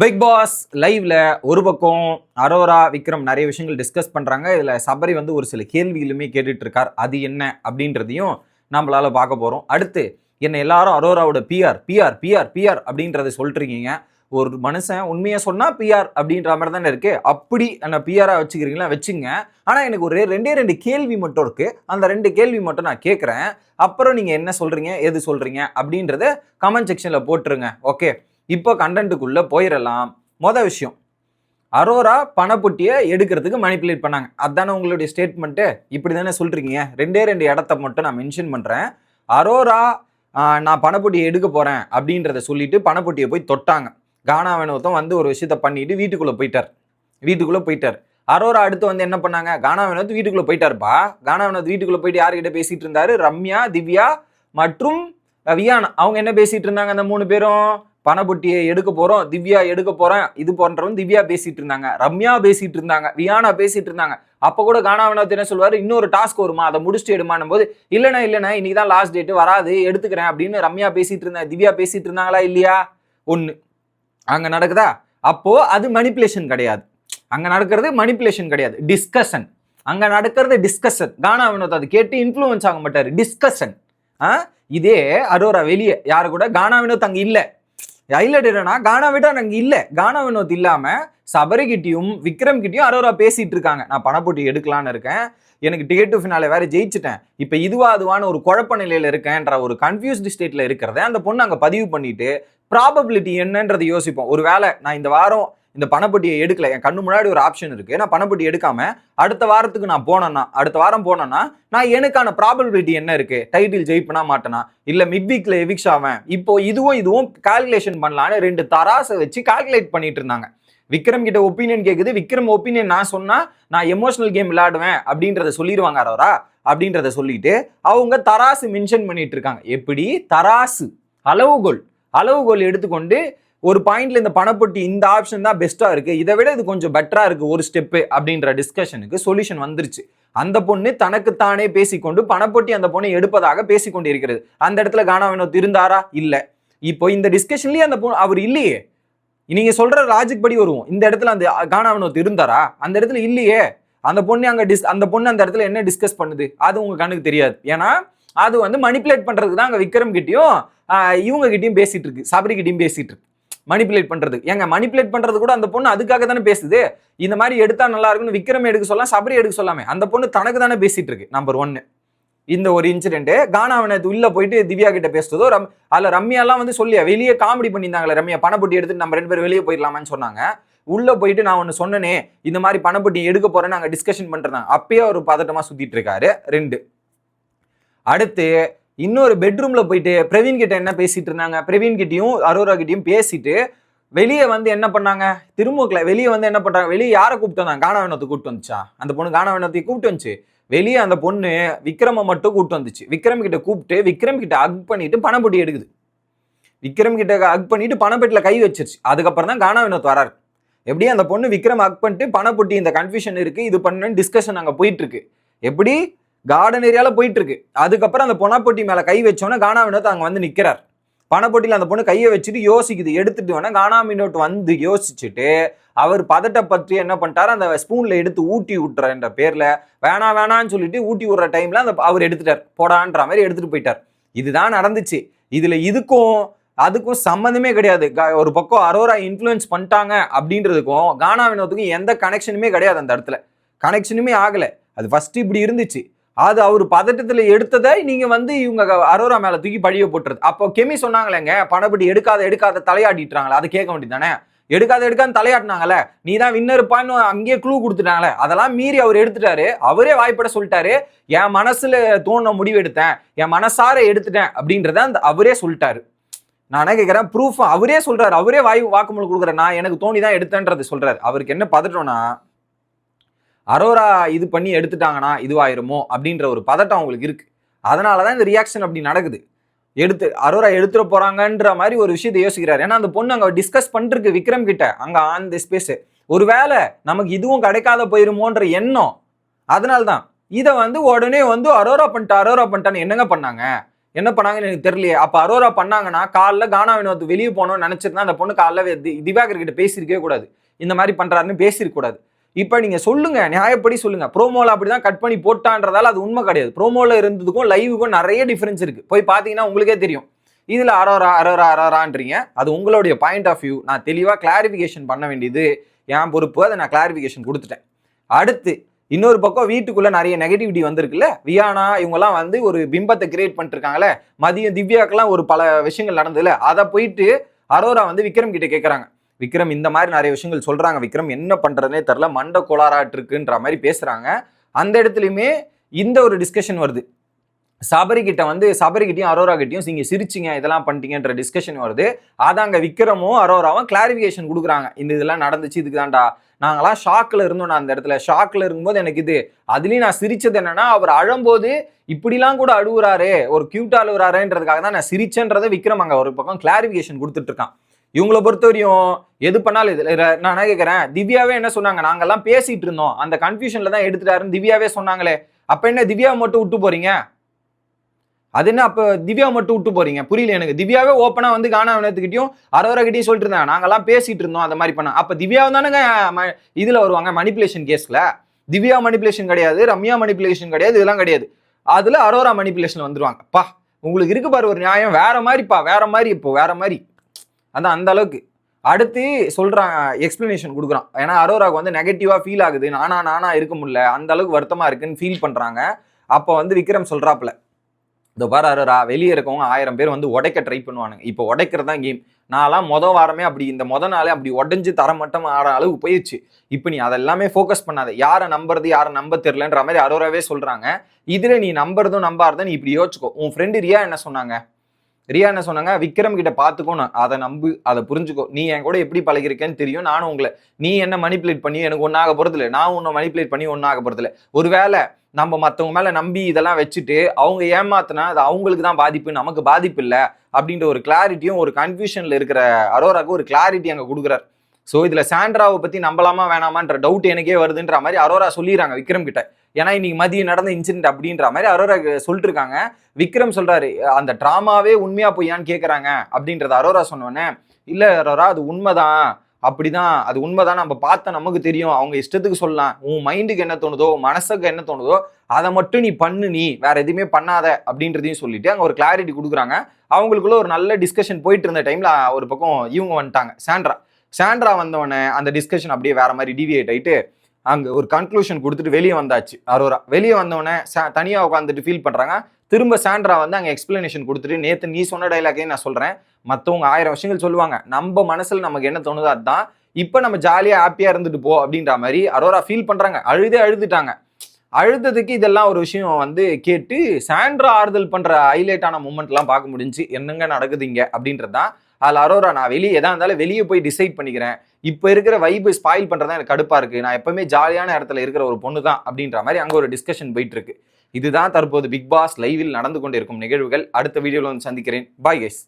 Big pass லைவ்ல ஒரு பக்கம் அரோரா விக்ரம் நிறைய விஷயங்கள் டிஸ்கஸ் பண்றாங்க. இதுல சபரி வந்து ஒரு சில கேள்விகளுமே கேட்டுட்டு இருக்கார் அது என்ன அப்படின்றதையும் நம்மளால பார்க்க போறோம். அடுத்து என்ன எல்லாரும் அரோராவோட பிஆர் பிஆர் பிஆர் பிஆர் அப்படின்றத சொல்லிட்டுருக்கீங்க. ஒரு மனுஷன் உண்மையை சொன்னால் பிஆர் அப்படின்ற மாதிரி தானே இருக்கு. அப்படி என்ன பிஆராக வச்சுக்கிறீங்களா? வச்சுங்க. ஆனால் எனக்கு ஒரு ரெண்டே ரெண்டு கேள்வி மட்டும் இருக்கு. அந்த ரெண்டு கேள்வி மட்டும் நான் கேட்குறேன். அப்புறம் நீங்கள் என்ன சொல்கிறீங்க எது சொல்கிறீங்க அப்படின்றத கமெண்ட் செக்ஷனில் போட்டுருங்க. ஓகே இப்போ கண்டென்ட்டுக்குள்ளே போயிடலாம் மொதல் விஷயம். அரோரா பணப்புட்டியை எடுக்கிறதுக்கு மணிப்புலேட் பண்ணாங்க. அதானே உங்களுடைய ஸ்டேட்மெண்ட்டு இப்படி தானே சொல்கிறீங்க ரெண்டே ரெண்டு இடத்த மட்டும் நான் மென்ஷன் பண்ணுறேன் அரோரா நான் பணப்பொட்டியை எடுக்க போகிறேன் அப்படின்றத சொல்லிட்டு பணப்பொட்டியை போய் தொட்டாங்க. கானா வினோதம் வந்து ஒரு விஷயத்த பண்ணிட்டு வீட்டுக்குள்ளே போயிட்டார். வீட்டுக்குள்ளே போயிட்டார். அரோரா அடுத்து வந்து என்ன பண்ணாங்க? கானா வினோத் வீட்டுக்குள்ளே போயிட்டாருப்பா. கானா வினோத் வீட்டுக்குள்ளே போயிட்டு யார்கிட்ட பேசிகிட்டு இருந்தாரு? ரம்யா திவ்யா மற்றும் வியானா. அவங்க என்ன பேசிகிட்டு இருந்தாங்க அந்த மூணு பேரும்? பணப்பொட்டியை எடுக்க போறோம் திவ்யா எடுக்க போறேன் இது போன்றவன் திவ்யா பேசிட்டு இருந்தாங்க ரம்யா பேசிட்டு இருந்தாங்க வியானா பேசிட்டு இருந்தாங்க. அப்ப கூட காணாவினத்து என்ன சொல்லுவாரு? இன்னொரு டாஸ்க் வருமா? அதை முடிச்சுட்டு எடுமானும் போது இல்லைண்ணா இல்லைண்ணா இன்னைக்கு தான் லாஸ்ட் டேட் வராது எடுத்துக்கிறேன் அப்படின்னு ரம்யா பேசிட்டு இருந்தா திவ்யா பேசிட்டு இருந்தாங்களா இல்லையா? ஒண்ணு. அங்க நடக்குதா? அப்போ அது மணிப்புலேஷன் கிடையாது. அங்க நடக்கிறது மணிப்புலேஷன் கிடையாது. டிஸ்கஷன் அங்க நடக்கிறது டிஸ்கஷன் கானா வினோத் அது கேட்டு இன்ஃப்ளூயன்ஸ் ஆக மாட்டாரு. டிஸ்கஷன் ஆ? இதே அரோரா வெளியே. யாரு கூட? கானா வினோத் அங்க இல்லை. ஹைலைட் என்னன்னா கானா விட அங்கே இல்லை. கானா வினோத் இல்லாமல் சபரிகிட்டயும் விக்ரம் கிட்டையும் அரோரா பேசிட்டு இருக்காங்க. நான் பணப்போட்டி எடுக்கலான்னு இருக்கேன். எனக்கு டிக்கெட் டு ஃபினாலே வேற ஜெயிச்சிட்டேன். இப்போ இதுவா அதுவான ஒரு குழப்ப நிலையில இருக்கேன்ற ஒரு கன்ஃபியூஸ்டு ஸ்டேட்ல இருக்கிறத அந்த பொண்ணு அங்கே பதிவு பண்ணிட்டு ப்ராபபிலிட்டி என்னன்றதை யோசிப்போம். ஒரு வேளை நான் இந்த வாரம் இந்த பணப்பட்டியை எடுக்கல. என் கண்ணு முன்னாடி ஒரு ஆப்ஷன் இருக்கு. நான் பணப்பட்டி எடுக்காம அடுத்த வாரத்துக்கு நான் போனேன்னா அடுத்த வாரம் போனேன்னா நான் எனக்கான ப்ராபபிலிட்டி என்ன இருக்கு? டைட்டில் ஜெயிப்பனா மாட்டேனா? இல்ல மிட் வீக்ல எவிக்ஸ் ஆவேன். இப்போ இதுவும் இதுவும் கால்குலேஷன் பண்ணலான்னு ரெண்டு தராசை வச்சு கால்குலேட் பண்ணிட்டு இருந்தாங்க. விக்ரம் கிட்ட ஒப்பீனியன் கேக்குது. விக்ரம் ஒப்பீனியன் நான் சொன்னா நான் எமோஷனல் கேம் விளையாடுவேன் அப்படின்றத சொல்லிடுவாங்க அவரா அப்படின்றத சொல்லிட்டு அவங்க தராசு மென்ஷன் பண்ணிட்டு இருக்காங்க. எப்படி? தராசு அளவுகோல். அளவுகோல் எடுத்துக்கொண்டு ஒரு பாயிண்ட்ல இந்த பணப்பொட்டி இந்த ஆப்ஷன் தான் பெஸ்ட்டாக இருக்கு. இதை விட இது கொஞ்சம் பெட்டராக இருக்கு ஒரு ஸ்டெப்பு அப்படின்ற டிஸ்கஷனுக்கு சொல்யூஷன் வந்துருச்சு. அந்த பொண்ணு தனக்குத்தானே பேசிக்கொண்டு பணப்பொட்டி அந்த பொண்ணை எடுப்பதாக பேசிக்கொண்டு இருக்கிறது அந்த இடத்துல கானா வினோத் இருந்தாரா? இல்லை. இப்போ இந்த டிஸ்கஷன்லயே அந்த பொண்ணு அவர் இல்லையே. நீங்க சொல்ற லாஜிக் படி வருவோம். இந்த இடத்துல அந்த கானா வினோத் இருந்தாரா? அந்த இடத்துல இல்லையே. அந்த பொண்ணு அங்க டிஸ் அந்த பொண்ணு அந்த இடத்துல என்ன டிஸ்கஸ் பண்ணுது? அது உங்க கண்ணுக்கு தெரியாது. ஏன்னா அது வந்து மணிப்புலேட் பண்றதுக்கு தான் அங்க விக்ரம் கிட்டயும் இவங்க கிட்டயும் பேசிட்டு இருக்கு. சபரி கிட்டயும் பேசிட்டு இருக்கு. மணிப்புலேட் பண்றது. ஏங்க மணிப்புலேட் பண்றது கூட அந்த பொண்ணு அதுக்காக தானே பேசுது? இந்த மாதிரி எடுத்தா நல்லா இருக்கும்னு விக்ரம் எடுக்க சொல்லலாம் சபரி எடுக்க சொல்லாமே. அந்த பொண்ணு தனக்கு தானே பேசிட்டு இருக்கு நம்பர் ஒன்னு இந்த ஒரு இன்சிடென்ட் கானாவனத்து உள்ள போயிட்டு திவ்யா கிட்ட பேசுறதோ ரம் அதுல ரம்யாலாம் வந்து சொல்லியா வெளியே காமெடி பண்ணியிருந்தாங்களே ரம்யா பணப்பட்டி எடுத்துட்டு நம்ம ரெண்டு பேரும் வெளியே போயிடலாமான்னு சொன்னாங்க. உள்ள போயிட்டு நான் ஒன்னு சொன்னனே இந்த மாதிரி பணப்பொட்டி எடுக்க போறேன்னு நாங்கள் டிஸ்கஷன் பண்றாங்க அப்பயே ஒரு பதட்டமா சுத்திட்டு இருக்காரு ரெண்டு. அடுத்து இன்னொரு பெட்ரூம்ல போயிட்டு பிரவீன் கிட்ட என்ன பேசிட்டு இருந்தாங்க? பிரவீன் கிட்டயும் அரோரா கிட்டயும் பேசிட்டு வெளியே வந்து என்ன பண்ணாங்க? திருமுகல வெளியே வந்து என்ன பண்றாங்க? வெளியே யாரை கூப்பிட்டு வந்தாங்க? கானாவினத்தை கூப்பிட்டு வந்துச்சா? அந்த பொண்ணு கானாவினத்தை கூப்பிட்டு வந்துச்சு. வெளியே அந்த பொண்ணு விக்ரம மட்டும் கூப்பிட்டு வந்துச்சு. விக்ரம் கிட்ட கூப்பிட்டு விக்ரம் கிட்ட அக் பண்ணிட்டு பணப்பொட்டி எடுக்குது. விக்ரம் கிட்ட அக் பண்ணிட்டு பணப்பெட்டில கை வச்சிருச்சு. அதுக்கப்புறம் தான் கானா வினோத் வராரு. எப்படி அந்த பொண்ணு விக்ரம் அக் பண்ணிட்டு பணப்பொட்டி இந்த கன்ஃபியூஷன் இருக்கு இது பண்ணுன்னு டிஸ்கஷன் அங்கே போயிட்டு இருக்கு. எப்படி? கார்டன் ஏரியால போயிட்டு இருக்கு அதுக்கப்புறம் அந்த பணப்பொட்டி மேலே கை வச்சோன்னே கானா வினோத் அங்கே வந்து நிற்கிறார் பணப்பொட்டியில் அந்த பொண்ணு கையை வச்சுட்டு யோசிக்குது. எடுத்துட்டு வேணா கானா மினோட் வந்து யோசிச்சுட்டு அவர் பதட்ட பற்றி என்ன பண்ணிட்டாரு? அந்த ஸ்பூனில் எடுத்து ஊட்டி விட்டுறன்ற பேரில். வேணாம் வேணான்னு சொல்லிட்டு ஊட்டி விடுற டைமில் அந்த அவர் எடுத்துட்டார். போடான்ற மாதிரி எடுத்துகிட்டு போயிட்டார். இதுதான் நடந்துச்சு. இதில் இதுக்கும் அதுக்கும் சம்மந்தமே கிடையாது. க- ஒரு பக்கம் அரோரா இன்ஃப்ளூயன்ஸ் பண்ணிட்டாங்க அப்படின்றதுக்கும் கானா வினோத்துக்கும் எந்த கனெக்ஷனுமே கிடையாது அந்த இடத்துல. கனெக்ஷனுமே ஆகலை. அது ஃபஸ்ட்டு இப்படி இருந்துச்சு. அது அவர் பதட்டத்தில் எடுத்ததை நீங்கள் வந்து இவங்க அரோரா மேலே தூக்கி பழிய போட்டுறது. அப்போ கெமி சொன்னாங்களேங்க பணப்படி எடுக்காத எடுக்காத தலையாடிட்டுறாங்களே அதை கேட்க வேண்டியது தானே எடுக்காத எடுக்காத தலையாட்டினாங்கல்ல நீ தான் வின்னருப்பான்னு அங்கேயே க்ளூ கொடுத்துட்டாங்களே அதெல்லாம் மீறி அவர் எடுத்துட்டாரு. அவரே வாய்ப்பட சொல்லிட்டாரு. என் மனசில் தோணுன முடிவு எடுத்தேன். என் மனசார எடுத்துட்டேன். அப்படின்றத அந்த அவரே சொல்லிட்டாரு. நான் என்ன ப்ரூஃப் அவரே சொல்கிறார் அவரே வாய் வாக்குமூலம் கொடுக்குறேன் நான் எனக்கு தோணி தான் எடுத்தேன்றது சொல்கிறாரு அவருக்கு என்ன பதட்டம்னா அரோரா இது பண்ணி எடுத்துட்டாங்கன்னா இதுவாயிருமோ அப்படின்ற ஒரு பதட்டம் அவங்களுக்கு இருக்கு. அதனால தான் இந்த ரியாக்ஷன் அப்படி நடக்குது. எடுத்து அரோரா எடுத்துட போறாங்கன்ற மாதிரி ஒரு விஷயத்தை யோசிக்கிறாரு. ஏன்னா அந்த பொண்ணு அங்க டிஸ்கஸ் பண்ணிருக்கு விக்ரம் கிட்ட அங்க ஆன் தி ஸ்பேஸ் ஒருவேளை நமக்கு இதுவும் கிடைக்காத போயிருமோன்ற எண்ணம். அதனால தான் இதை வந்து உடனே வந்து அரோரா பண்ணிட்டா அரோரா பண்ணிட்டான்னு என்னங்க பண்ணாங்க? என்ன பண்ணாங்கன்னு எனக்கு தெரியலையே. அப்போ அரோரா பண்ணாங்கன்னா காலைல கானா வினோத் வெளியே போகணும்னு நினச்சிருந்தா அந்த பொண்ணு காலைல தி- திவாகர் கிட்ட பேசியிருக்கவே கூடாது. இந்த மாதிரி பண்ணுறாருன்னு பேசியிருக்கக்கூடாது இப்போ நீங்கள் சொல்லுங்க நியாயப்படி சொல்லுங்க. அப்படி அப்படிதான் கட் பண்ணி போட்டான்றதால அது உண்மை கிடையாது. ப்ரோமோவில் இருந்ததுக்கும் லைவுக்கும் நிறைய டிஃப்ரென்ஸ் இருக்கு. போய் பார்த்தீங்கன்னா உங்களுக்கே தெரியும். இதில் அரோரா அரோரா அரோரான்றீங்க. அது உங்களுடைய பாயிண்ட் ஆஃப் வியூ நான் தெளிவாக கிளாரிஃபிகேஷன் பண்ண வேண்டியது. என் பொறுப்பு. அதை நான் கிளாரிஃபிகேஷன் கொடுத்துட்டேன். அடுத்து இன்னொரு பக்கம் வீட்டுக்குள்ளே நிறைய நெகட்டிவிட்டி வந்திருக்குல்ல? வியானா இவங்கெல்லாம் வந்து ஒரு பிம்பத்தை கிரியேட் பண்ணிட்டு மதியம் திவ்யாக்கெல்லாம் ஒரு பல விஷயங்கள் நடந்ததுல அதை போயிட்டு அரோரா வந்து விக்ரம் கிட்டே கேட்குறாங்க விக்ரம் இந்த மாதிரி நிறைய விஷயங்கள் சொல்கிறாங்க விக்ரம் என்ன பண்ணுறதுனே தெரில மண்ட கோளாறாட்டிருக்குன்ற மாதிரி பேசுகிறாங்க அந்த இடத்துலையுமே இந்த ஒரு டிஸ்கஷன் வருது. சபரி வந்து சபரிக்கிட்டையும் அரோரா கிட்டையும் நீங்கள் சிரிச்சிங்க இதெல்லாம் பண்ணிட்டீங்கன்ற டிஸ்கஷன் வருது. அதாங்க விக்ரமும் அரோராவும் கிளாரிஃபிகேஷன் கொடுக்குறாங்க. இந்த இதெல்லாம் நடந்துச்சு இதுக்கு தான்டா. நாங்களாம் ஷாக்கில் இருந்தோம் நான் அந்த இடத்துல. ஷாக்கில் இருக்கும்போது எனக்கு இது. அதுலேயும் நான் சிரிச்சது என்னன்னா அவர் அழும்போது இப்படிலாம் கூட அழுகுறாரு ஒரு கியூட்டா அழுகுறாருன்றதுக்காக தான் நான் சிரிச்சேன்றதை விக்ரம் அங்கே ஒரு பக்கம் கிளாரிஃபிகேஷன் கொடுத்துட்ருக்கான் இவங்கள பொறுத்தவரையும் எது பண்ணாலும் இதில் நான் என்ன கேட்குறேன் திவ்யாவே என்ன சொன்னாங்க? நாங்கெல்லாம் பேசிட்டு இருந்தோம். அந்த கன்ஃபியூஷனில் தான் எடுத்துட்டாருன்னு திவ்யாவே சொன்னாங்களே. அப்போ என்ன திவ்யாவை மட்டும் விட்டு போறீங்க? அது என்ன அப்போ திவ்யா மட்டும் விட்டு போறீங்க? புரியல எனக்கு. திவ்யாவே ஓப்பனாக வந்து கானா வினத்துக்கிட்டையும் அரோரா சொல்லிட்டு இருந்தாங்க. நாங்கெல்லாம் பேசிட்டு இருந்தோம் அந்த மாதிரி பண்ண. அப்போ திவ்யாவும் தானேங்க ம- வருவாங்க மணிப்புலேஷன் கேஸில் திவ்யா மணிப்புலேஷன் கிடையாது ரம்யா மணிப்புலேஷன் கிடையாது இதெல்லாம் கிடையாது. அதில் அரோரா மணிப்புலேஷன் வந்துருவாங்க. பா உங்களுக்கு இருக்கு பாரு ஒரு நியாயம். வேற மாதிரிப்பா வேற மாதிரி இப்போ வேற மாதிரி. அதான் அந்த அளவுக்கு. அடுத்து சொல்கிறான் எக்ஸ்ப்ளனேஷன் கொடுக்குறான். ஏன்னா அரோராவுக்கு வந்து நெகட்டிவாக ஃபீல் ஆகுது. நானா நானா இருக்க முடியல. அந்த அளவுக்கு வருத்தமாக இருக்குன்னு ஃபீல் பண்ணுறாங்க அப்போ வந்து விக்ரம் சொல்கிறாப்புல இந்த பாரு அரோரா வெளியே இருக்கவங்க ஆயிரம் பேர் வந்து உடைக்க ட்ரை பண்ணுவானுங்க. இப்போ உடைக்கிறது தான் கேம் நான்லாம் மொதல் வாரமே அப்படி இந்த மொதல் நாளே அப்படி உடஞ்சி தரமட்டம் ஆற அளவுக்கு போயிடுச்சு இப்போ நீ அதெல்லாமே ஃபோக்கஸ் பண்ணாத. யாரை நம்புறது யாரை நம்ப தெரிலன்ற மாதிரி அரோராவே சொல்கிறாங்க இதில் நீ நம்புறதும் நம்பாரதும் நீ இப்படி யோசிச்சுக்கோ. உன் ஃப்ரெண்டு ரியா என்ன சொன்னாங்க? ரியா என்ன சொன்னாங்க? விக்ரம் கிட்ட பார்த்துக்கோ நான். அதை நம்பு அதை புரிஞ்சுக்கோ. நீ என் கூட எப்படி பழகிருக்கேன்னு தெரியும். நானும் உங்களை நீ என்ன மணிப்புலேட் பண்ணி எனக்கு ஒன்றாக போகிறது இல்லை நான் உன்னை மணிப்புலேட் பண்ணி ஒன்றாக போகிறது இல்லை ஒருவேளை நம்ம மற்றவங்க மேலே நம்பி இதெல்லாம் வச்சுட்டு அவங்க ஏமாத்தினா அது அவங்களுக்கு தான் பாதிப்பு நமக்கு பாதிப்பு இல்லை அப்படின்ற ஒரு கிளாரிட்டியும் ஒரு கன்ஃபியூஷனில் இருக்கிற அரோராக்கு ஒரு கிளாரிட்டி அங்கே கொடுக்குறாரு. ஸோ இதில் சாண்ட்ராவை பற்றி நம்பலாமா வேணாமான்ற டவுட் எனக்கே வருதுன்ற மாதிரி அரோரா சொல்லிடுறாங்க விக்ரம் கிட்ட. ஏன்னா இன்னைக்கு மதியம் நடந்த இன்சிடென்ட் அப்படின்ற மாதிரி அரோரா சொல்லிட்டு இருக்காங்க விக்ரம் சொல்றாரு அந்த ட்ராமாவே உண்மையா பொய்யான்னு கேட்குறாங்க அப்படின்றத அரோரா சொன்னோன்னே இல்லை அரோரா அது உண்மைதான். அப்படிதான் அது உண்மைதான். நம்ம பார்த்தா நமக்கு தெரியும். அவங்க இஷ்டத்துக்கு சொல்லலாம். உன் மைண்டுக்கு என்ன தோணுதோ உன் மனசுக்கு என்ன தோணுதோ அதை மட்டும் நீ பண்ணு நீ. வேற எதுவுமே பண்ணாத. அப்படின்றதையும் சொல்லிட்டு அங்கே ஒரு கிளாரிட்டி கொடுக்குறாங்க. அவங்களுக்குள்ள ஒரு நல்ல டிஸ்கஷன் போயிட்டு இருந்த டைம்ல ஒரு பக்கம் இவங்க வந்துட்டாங்க. சாண்ட்ரா. சாண்ட்ரா வந்தவொடனே அந்த டிஸ்கஷன் அப்படியே வேற மாதிரி டிவியேட் ஆயிட்டு அங்கே ஒரு கன்க்ளூஷன் கொடுத்துட்டு வெளியே வந்தாச்சு அரோரா. வெளியே வந்தோடனே தனியாக உட்காந்துட்டு ஃபீல் பண்ணுறாங்க திரும்ப சாண்ட்ரா வந்து அங்கே எக்ஸ்பிளனேஷன் கொடுத்துட்டு நேற்று நீ சொன்ன டைலாக்கையும் நான் சொல்கிறேன் மற்றவங்க ஆயிரம் விஷயங்கள் சொல்லுவாங்க. நம்ம மனசில் நமக்கு என்ன தோணுதோ அதுதான். இப்போ நம்ம ஜாலியாக ஹாப்பியாக இருந்துட்டு போ அப்படின்ற மாதிரி அரோரா ஃபீல் பண்ணுறாங்க அழுதே அழுதுட்டாங்க. அழுததுக்கு இதெல்லாம் ஒரு விஷயம் வந்து கேட்டு சாண்ட்ரா ஆறுதல் பண்ணுற ஹைலைட்டான மூமெண்ட்லாம் பார்க்க முடிஞ்சு என்னங்க நடக்குது இங்கே? அப்படின்றது தான் அதில் அரோரா நான் வெளியே எதாக இருந்தாலும் வெளியே போய் டிசைட் பண்ணிக்கிறேன். இப்போ இருக்கிற வைபு ஸ்பாயில் பண்ணுறது எனக்கு கடுப்பாக இருக்குது நான் எப்போவுமே ஜாலியான இடத்துல இருக்கிற ஒரு பொண்ணு தான் அப்படின்ற மாதிரி அங்கே ஒரு டிஸ்கஷன் போயிட்டு இருக்கு இதுதான் தற்போது பிக் பாஸ் லைவில் நடந்து கொண்டிருக்கும் நிகழ்வுகள். அடுத்த வீடியோவில் வந்து சந்திக்கிறேன். Bye guys